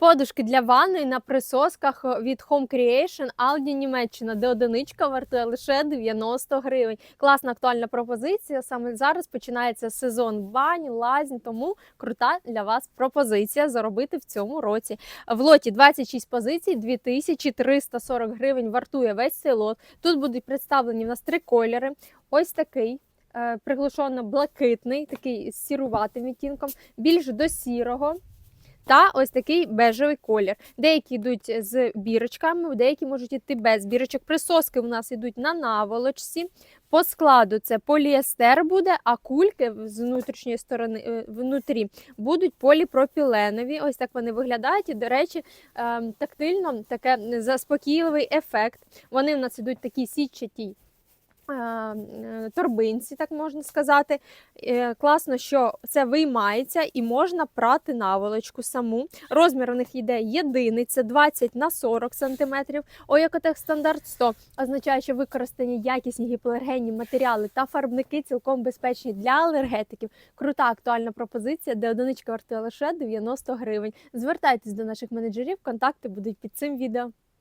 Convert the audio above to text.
Подушки для ванної на присосках від Home Creation Aldi Німеччина, де одиничка вартує лише 90 гривень. Класна актуальна пропозиція. Саме зараз починається сезон бань, лазень, тому крута для вас пропозиція заробити в цьому році. В лоті 26 позицій, 2340 гривень вартує весь цей лот. Тут будуть представлені в нас три кольори. Ось такий. е, Приглушено-блакитний, такий з сіруватим відтінком, більш до сірого, та ось такий бежевий колір. Деякі йдуть з бірочками, деякі можуть йти без бірочок. Присоски у нас йдуть на наволочці. По складу це поліестер буде, а кульки з внутрішньої сторони е, внутрі будуть поліпропіленові. Ось так вони виглядають. І, до речі, ем, тактильно таке заспокійливий ефект. Вони в нас йдуть такі сітчаті. Е, е, Торбинці, так можна сказати. Е, Класно, що це виймається і можна прати наволочку саму. Розмір у них йде єдиний, це 20 на 40 см. Оякотех стандарт 100 означає, що використані якісні гіпоалергенні матеріали та фарбники цілком безпечні для алергетиків. Крута актуальна пропозиція, де одиничка вартує лише 90 гривень. Звертайтесь до наших менеджерів, контакти будуть під цим відео.